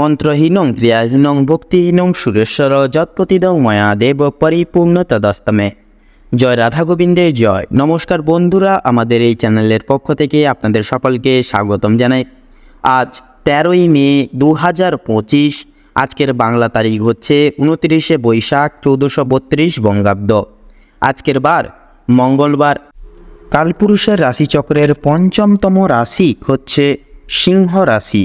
মন্ত্রহীনং ক্রিয়াহীনং ভক্তিহীনং সুরেশ্বর যৎপ্রতিদং ময়া দেব পরিপূর্ণ তদস্তমে জয় রাধা গোবিন্দের জয়। নমস্কার বন্ধুরা, আমাদের এই চ্যানেলের পক্ষ থেকে আপনাদের সকলকে স্বাগতম জানাই। আজ তেরোই মে দু হাজার পঁচিশ, আজকের বাংলা তারিখ হচ্ছে উনত্রিশে বৈশাখ চৌদ্দশো বত্রিশ বঙ্গাব্দ। আজকের বার মঙ্গলবার। কালপুরুষের রাশিচক্রের পঞ্চমতম রাশি হচ্ছে সিংহ রাশি।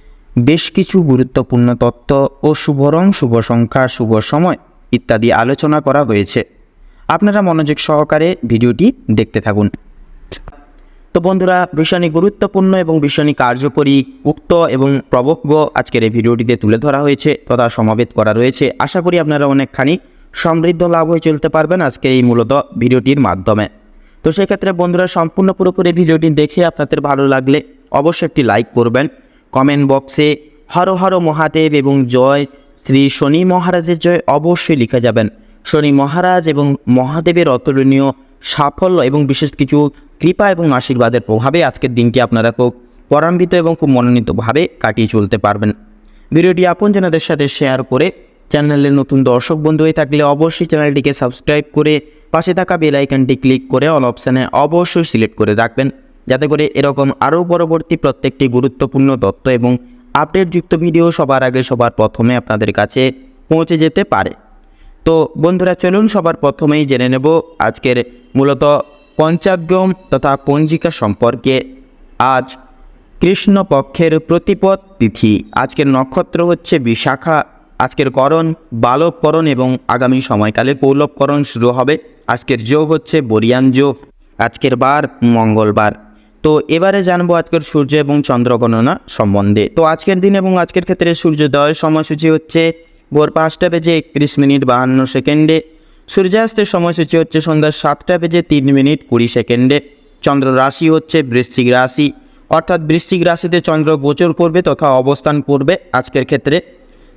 বেশ কিছু গুরুত্বপূর্ণ তত্ত্ব ও শুভ রং শুভ সংখ্যা শুভ সময় ইত্যাদি আলোচনা করা হয়েছে। আপনারা মনোযোগ সহকারে ভিডিওটি দেখতে থাকুন। তো বন্ধুরা, ভীষণই গুরুত্বপূর্ণ এবং ভীষণই কার্যকরী, উক্ত এবং প্রবজ্ঞ আজকের এই ভিডিওটিতে তুলে ধরা হয়েছে, তথা সমাবেত করা রয়েছে। আশা করি আপনারা অনেকখানি সমৃদ্ধ লাভ হয়ে চলতে পারবেন আজকে এই মূলত ভিডিওটির মাধ্যমে। তো সেক্ষেত্রে বন্ধুরা, সম্পূর্ণ পুরোপুরি ভিডিওটি দেখে আপনাদের ভালো লাগলে অবশ্যই একটি লাইক করবেন। কমেন্ট বক্সে হর হর মহাদেব এবং জয়, শ্রী শনি মহারাজের জয় অবশ্যই লিখে যাবেন। শনি মহারাজ এবং মহাদেবের অতুলনীয় সাফল্য এবং বিশেষ কিছু কৃপা এবং আশীর্বাদের প্রভাবে আজকের দিনটি আপনারা খুব পরাম্বিত এবং খুব মনোনীতভাবে কাটিয়ে চলতে পারবেন। ভিডিওটি আপনজনদের সাথে শেয়ার করে চ্যানেলের নতুন দর্শক বন্ধু হয়ে থাকলে অবশ্যই চ্যানেলটিকে সাবস্ক্রাইব করে পাশে থাকা বেল আইকনটি ক্লিক করে অল অপশানে অবশ্যই সিলেক্ট করে রাখবেন। যাতে করে এরকম আরও পরবর্তী প্রত্যেকটি গুরুত্বপূর্ণ তথ্য এবং আপডেটযুক্ত ভিডিও সবার আগে সবার প্রথমে আপনাদের কাছে পৌঁছে যেতে পারে। তো বন্ধুরা, চলুন সবার প্রথমেই জেনে নেব আজকের মূলত পঞ্চাগ্রম তথা পঞ্জিকা সম্পর্কে। আজ কৃষ্ণপক্ষের প্রতিপদ তিথি, আজকের নক্ষত্র হচ্ছে বিশাখা, আজকের করণ বালবকরণ এবং আগামী সময়কালে পৌলবকরণ শুরু হবে। আজকের যোগ হচ্ছে বরিয়ান যোগ, আজকের বার মঙ্গলবার। তো এবারে জানব আজকের সূর্য এবং চন্দ্র গণনা সম্বন্ধে। তো আজকের দিন এবং আজকের ক্ষেত্রে সূর্যোদয় সময়সূচি হচ্ছে ভোর পাঁচটা বেজে একত্রিশ মিনিট বাহান্ন সেকেন্ডে। সূর্যাস্তের সময়সূচি হচ্ছে সন্ধ্যা সাতটা বেজে তিন মিনিট কুড়ি সেকেন্ডে। চন্দ্র রাশি হচ্ছে বৃশ্চিক রাশি। অর্থাৎ বৃশ্চিক রাশিতে চন্দ্র গোচর করবে তথা অবস্থান করবে আজকের ক্ষেত্রে।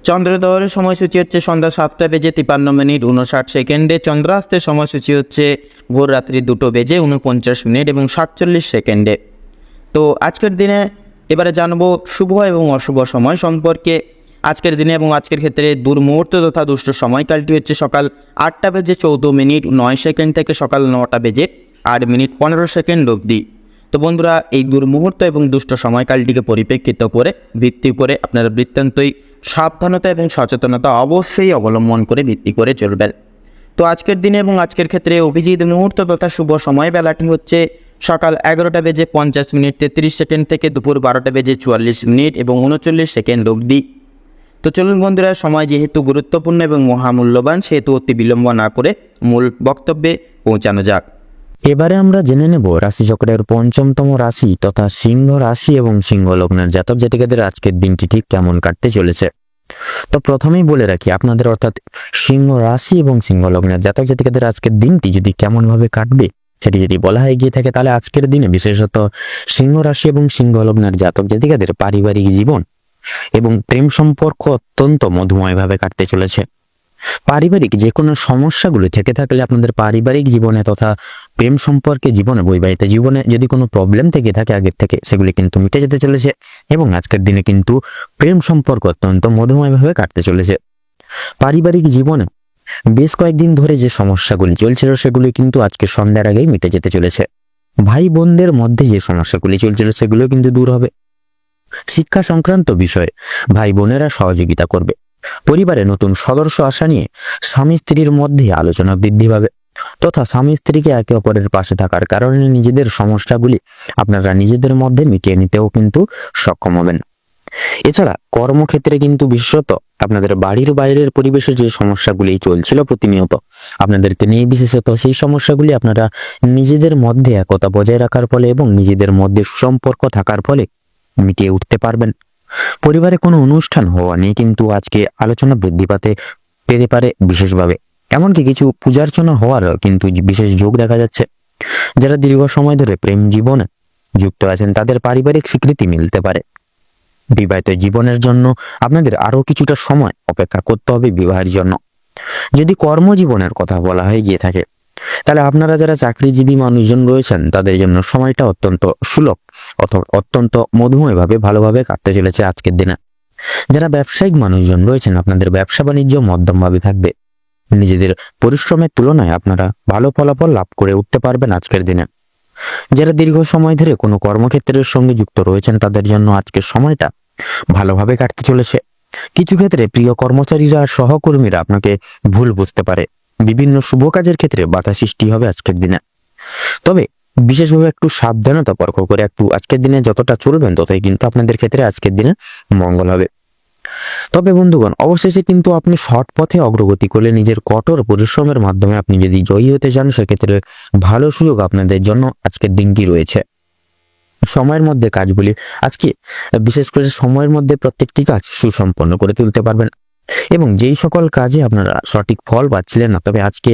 চন্দ্রোদয়ের সময়সূচি হচ্ছে সন্ধ্যা সাতটা বেজে তিপান্ন মিনিট উনষাট সেকেন্ডে। চন্দ্রাস্তের সময়সূচি হচ্ছে ভোর রাত্রি দুটো বেজে উনপঞ্চাশ মিনিট এবং সাতচল্লিশ সেকেন্ডে। তো আজকের দিনে এবারে জানব শুভ এবং অশুভ সময় সম্পর্কে। আজকের দিনে এবং আজকের ক্ষেত্রে দুর্মুহূর্ত তথা দুষ্ট সময়কালটি হচ্ছে সকাল আটটা বেজে চৌদ্দ মিনিট নয় সেকেন্ড থেকে সকাল নটা বেজে আট মিনিট পনেরো সেকেন্ড অবধি। তো বন্ধুরা, এই দুর্মুহূর্ত এবং দুষ্ট সময়কালটিকে পরিপ্রেক্ষিত করে, ভিত্তি করে আপনারা বৃত্তান্তই সাবধানতা এবং সচেতনতা অবশ্যই অবলম্বন করে ভিত্তি করে চলবেন। তো আজকের দিনে এবং আজকের ক্ষেত্রে অভিজিৎ মুহূর্ত তথা শুভ সময় বেলাটি হচ্ছে সকাল এগারোটা বেজে পঞ্চাশ মিনিট তেত্রিশ সেকেন্ড থেকে দুপুর বারোটা বেজে চুয়াল্লিশ মিনিট এবং উনচল্লিশ সেকেন্ড অবধি। তো চলুন বন্ধুরা, সময় যেহেতু গুরুত্বপূর্ণ এবং মহামূল্যবান, সেহেতু অতি বিলম্ব না করে মূল বক্তব্যে পৌঁছানো যাক। এবারে আমরা জেনে নেব রাশি চক্রের পঞ্চমতম রাশি তথা সিংহ রাশি এবং সিংহ লগ্নের জাতক জাতিকাদের আজকের দিনটি ঠিক কেমন কাটতে চলেছে। তো প্রথমেই বলে রাখি, আপনাদের অর্থাৎ সিংহ রাশি এবং সিংহ লগ্নের জাতক জাতিকাদের আজকের দিনটি যদি কেমনভাবে কাটবে, সেটি যদি বলা হয়ে গিয়ে থাকে, তাহলে আজকের দিনে বিশেষত সিংহ রাশি এবং সিংহ লগ্নের জাতক জাতিকাদের পারিবারিক জীবন এবং প্রেম সম্পর্ক অত্যন্ত মধুময়ভাবে কাটতে চলেছে। পারিবারিক যে কোনো সমস্যাগুলো থেকে থাকলে আপনাদের পারিবারিক জীবনে তথা প্রেম সম্পর্কে জীবনে বৈবাহিত জীবনে যদি কোনো প্রবলেম থেকে থাকে, আগের থেকে সেগুলি কিন্তু মিটে যেতে চলেছে এবং আজকের দিনে কিন্তু প্রেম সম্পর্ক অত্যন্ত মধুময়ভাবে কাটতে চলেছে। পারিবারিক জীবনে বেশ কয়েকদিন ধরে যে সমস্যাগুলি চলছিল সেগুলি কিন্তু আজকে সন্ধ্যার আগেই মিটে যেতে চলেছে। ভাই বোনদের মধ্যে যে সমস্যাগুলি চলছিল সেগুলো কিন্তু দূর হবে। শিক্ষা সংক্রান্ত বিষয়ে ভাই বোনেরা সহযোগিতা করবে। পরিবারে নতুন সদস্য আসা নিয়ে স্বামী স্ত্রীর মধ্যে আলোচনা বৃদ্ধি পাবে তথা স্বামী স্ত্রীকে একে অপরের পাশে থাকার কারণে নিজেদের সমস্যাগুলি আপনারা নিজেদের মধ্যে মিটিয়ে নিতেও কিন্তু সক্ষম হবেন। এছাড়া কর্মক্ষেত্রে কিন্তু বিশেষত আপনাদের বাড়ির বাইরের পরিবেশে যে সমস্যাগুলি চলছিল প্রতিনিয়ত আপনাদেরকে নিয়ে বিশেষত সেই সমস্যাগুলি আপনারা নিজেদের মধ্যে একতা বজায় রাখার ফলে এবং নিজেদের মধ্যে সুসম্পর্ক থাকার ফলে মিটিয়ে উঠতে পারবেন। পরিবারে কোনো অনুষ্ঠান হওয়া নিয়ে কিন্তু আজকে আলোচনা বৃদ্ধি পাতে পেতে পারে বিশেষভাবে। এমনকি কিছু পূজার্চনা হওয়ারও কিন্তু বিশেষ যোগ দেখা যাচ্ছে। যারা দীর্ঘ সময় ধরে প্রেম জীবনে যুক্ত আছেন, তাদের পারিবারিক স্বীকৃতি মিলতে পারে। বিবাহিত জীবনের জন্য আপনাদের আরও কিছুটা সময় অপেক্ষা করতে হবে বিবাহের জন্য। যদি কর্মজীবনের কথা বলা হয়ে গিয়ে থাকে তাহলে আপনারা যারা চাকরিজীবী মানুষজন রয়েছেন, তাদের জন্য সময়টা অত্যন্ত সুলভ অথবা অত্যন্ত মধুময়ভাবে ভালোভাবে কাটতে চলেছে আজকের দিনে। যারা ব্যবসায়িক মানুষজন রয়েছেন, আপনাদের ব্যবসা বাণিজ্য মধ্যমভাবে থাকবে। নিজেদের পরিশ্রমের তুলনায় আপনারা ভালো ফলাফল লাভ করে উঠতে পারবেন আজকের দিনে। যারা দীর্ঘ সময় ধরে কোনো কর্মক্ষেত্রের সঙ্গে যুক্ত রয়েছেন, তাদের জন্য আজকের সময়টা ভালোভাবে কাটতে চলেছে। কিছু ক্ষেত্রে প্রিয় কর্মচারীরা, সহকর্মীরা আপনাকে ভুল বুঝতে পারে। বিভিন্ন শুভ কাজের ক্ষেত্রে বাধা সৃষ্টি হবে আজকের দিনে। তবে বিশেষভাবে একটু সাবধানতা পরখ করে একটু আজকের দিনে যতটা চলবেন ততই কিন্তু আপনাদের ক্ষেত্রে আজকের দিনে মঙ্গল হবে। তবে বন্ধুগণ, অবশেষে কিন্তু আপনি সৎ পথে অগ্রগতি করলে নিজের কঠোর পরিশ্রমের মাধ্যমে আপনি যদি জয়ী হতে চান সেক্ষেত্রে ভালো সুযোগ আপনাদের জন্য আজকের দিনটি রয়েছে। সময়ের মধ্যে কাজগুলি আজকে, বিশেষ করে সময়ের মধ্যে প্রত্যেকটি কাজ সুসম্পন্ন করে তুলতে পারবেন। এবং যেই সকল কাজে আপনারা সঠিক ফল পাচ্ছিলেন না, তবে আজকে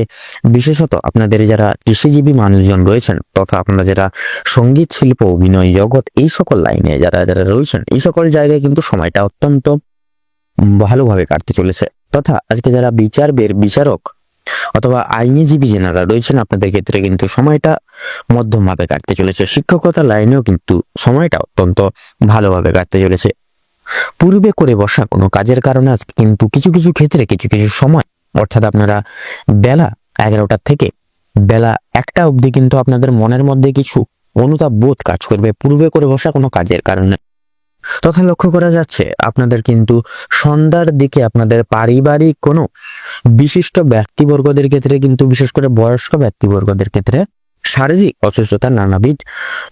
বিশেষত আপনাদের যারা কৃষিজীবী মানুষজন রয়েছেন তথা আপনারা যারা সংগীত, শিল্প, অভিনয়, জগৎ, এই সকল লাইনে যারা যারা রয়েছেন, এই সকল জায়গায় কিন্তু সময়টা অত্যন্ত ভালোভাবে কাটতে চলেছে। তথা আজকে যারা বিচার বের বিচারক অথবা আইনজীবী যেনারা রয়েছেন, আপনাদের ক্ষেত্রে কিন্তু সময়টা মধ্যমভাবে কাটতে চলেছে। শিক্ষকতা লাইনেও কিন্তু সময়টা অত্যন্ত ভালোভাবে কাটতে চলেছে। পূর্বে করে বসা কোনো কাজের কারণে আজকে কিন্তু কিছু কিছু ক্ষেত্রে কিছু কিছু সময়, অর্থাৎ আপনারা বেলা এগারোটা থেকে বেলা একটা অবধি কিন্তু আপনাদের মনের মধ্যে কিছু অনুতাপ বোধ কাজ করবে পূর্বে করে বসা কোনো কাজের কারণে। তথা লক্ষ্য করা যাচ্ছে আপনাদের কিন্তু সন্ধ্যার দিকে আপনাদের পারিবারিক কোনো বিশিষ্ট ব্যক্তিবর্গদের ক্ষেত্রে কিন্তু বিশেষ করে বয়স্ক ব্যক্তিবর্গদের ক্ষেত্রে শারীরিক অসুস্থতার নানাবিধ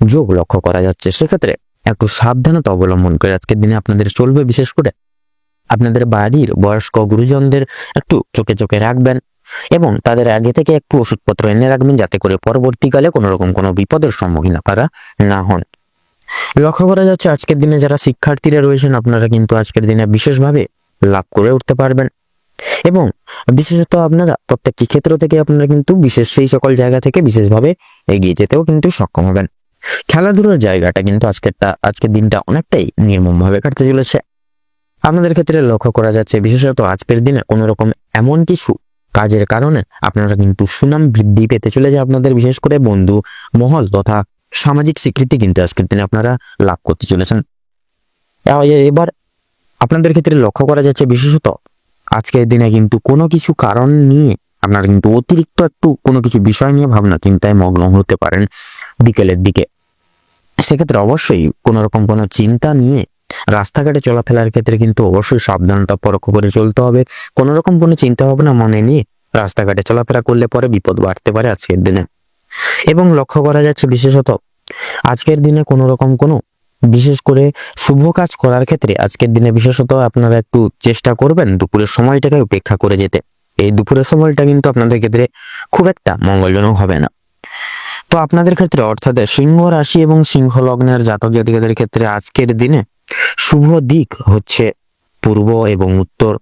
যোগ লক্ষ্য করা যাচ্ছে। সেক্ষেত্রে একটু সাবধানতা অবলম্বন করে আজকের দিনে আপনাদের চলবে বিশেষ করে আপনাদের বাড়ির বয়স্ক গুরুজনদের একটু চোখে চোখে রাখবেন এবং তাদের আগে থেকে একটু ওষুধপত্র এনে রাখবেন যাতে করে পরবর্তীকালে কোনো রকম কোনো বিপদের সম্মুখীন আপনারা না হন। লক্ষ্য করা যাচ্ছে আজকের দিনে যারা শিক্ষার্থীরা রয়েছেন, আপনারা কিন্তু আজকের দিনে বিশেষভাবে লাভ করে উঠতে পারবেন। এবং বিশেষত আপনারা প্রত্যেকটি ক্ষেত্র থেকে আপনারা কিন্তু বিশেষ সেই সকল জায়গা থেকে বিশেষভাবে এগিয়ে যেতেও কিন্তু সক্ষম হবেন। খেলাধুলার জায়গাটা কিন্তু আজকেরটা, আজকের দিনটা অনেকটাই নির্মমভাবে কাটতে চলেছে। আপনাদের ক্ষেত্রে লক্ষ্য করা যাচ্ছে, বিশেষত আজকের দিনে কোনো রকম এমন কিছু কাজের কারণে আপনারা কিন্তু সুনাম বৃদ্ধি পেতে চলেছে আপনাদের, বিশেষ করে বন্ধু, মহল তথা সামাজিক স্বীকৃতি কিন্তু আজকের দিনে আপনারা লাভ করতে চলেছেন। এবার আপনাদের ক্ষেত্রে লক্ষ্য করা যাচ্ছে, বিশেষত আজকের দিনে কিন্তু কোনো কিছু কারণ নিয়ে আপনারা কিন্তু অতিরিক্ত একটু কোনো কিছু বিষয় নিয়ে ভাবনা চিন্তায় মগ্ন হতে পারেন। বিকেলের দিকে। সেক্ষেত্রে অবশ্যই কোনো রকম কোনো চিন্তা নিয়ে রাস্তাঘাটে চলাফেরার ক্ষেত্রে কিন্তু অবশ্যই সাবধানতা পরোক্ষ করে চলতে হবে। কোনো রকম কোনো চিন্তা ভাবনা মনে নিয়ে রাস্তাঘাটে চলাফেরা করলে পরে বিপদ বাড়তে পারে আজকের দিনে। এবং লক্ষ্য করা যাচ্ছে বিশেষত আজকের দিনে কোনো রকম কোনো বিশেষ করে শুভ কাজ করার ক্ষেত্রে আজকের দিনে বিশেষত আপনারা একটু চেষ্টা করবেন দুপুরের সময়টাকে উপেক্ষা করে যেতে। এই দুপুরের সময়টা কিন্তু আপনাদের ক্ষেত্রে খুব একটা মঙ্গলজনক হবে না। তো আপনাদের ক্ষেত্রে, অর্থাৎ সিংহ রাশি এবং সিংহ লগ্নের জাতক জাতিকাদের ক্ষেত্রে আজকের দিনে শুভ দিক হচ্ছে পূর্ব এবং উত্তর।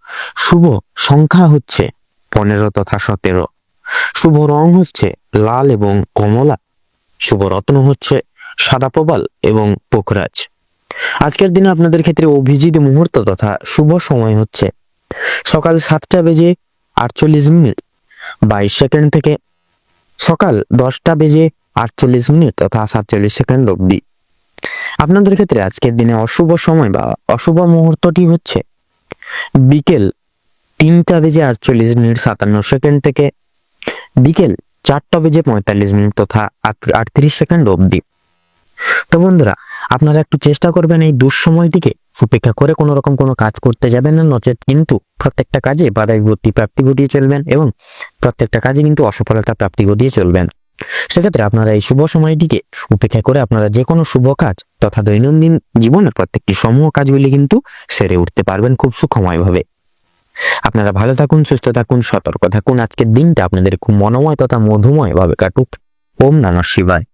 শুভ সংখ্যা হচ্ছে পনেরো তথা সতেরো। শুভ রং হচ্ছে লাল এবং কমলা। শুভ রত্ন হচ্ছে সাদা প্রবাল এবং পোখরাজ। আজকের দিনে আপনাদের ক্ষেত্রে অভিজিৎ মুহূর্ত তথা শুভ সময় হচ্ছে সকাল সাতটা বেজে আটচল্লিশ মিনিট, বাইশ সেকেন্ড থেকে সকাল দশটা বেজে আটচল্লিশ মিনিট তথা সাতচল্লিশ সেকেন্ড অব্দি আপনাদের ক্ষেত্রে আজকের দিনে অশুভ সময় বা অশুভ মুহূর্তটি হচ্ছে বিকেল তিনটা বেজে আটচল্লিশ মিনিট সাতান্ন সেকেন্ড থেকে বিকেল চারটা বেজে পঁয়তাল্লিশ মিনিট তথা আট- আটত্রিশ সেকেন্ড অবধি। তো বন্ধুরা, আপনারা একটু চেষ্টা করবেন এই দুঃসময়টিকে উপেক্ষা করে কোনো রকম কোনো কাজ করতে যাবেন না, নচেত কিন্তু প্রত্যেকটা কাজে বাধা বিপত্তি প্রাপ্তি ঘটিয়ে চলবেন এবং প্রত্যেকটা কাজে কিন্তু অসফলতা প্রাপ্তি ঘটিয়ে চলবেন। সেক্ষেত্রে আপনারা এই শুভ সময়টিকে উপেক্ষা করে আপনারা যে কোনো শুভ কাজ তথা দৈনন্দিন জীবনের প্রত্যেকটি সমূহ কাজগুলি কিন্তু সেরে উঠতে পারবেন খুব সুখময়ভাবে। আপনারা ভালো থাকুন, সুস্থ থাকুন, সতর্ক থাকুন। আজকের দিনটা আপনাদের খুব মনোময় তথা মধুময় ভাবে কাটুক। ওম নমঃ শিবায়।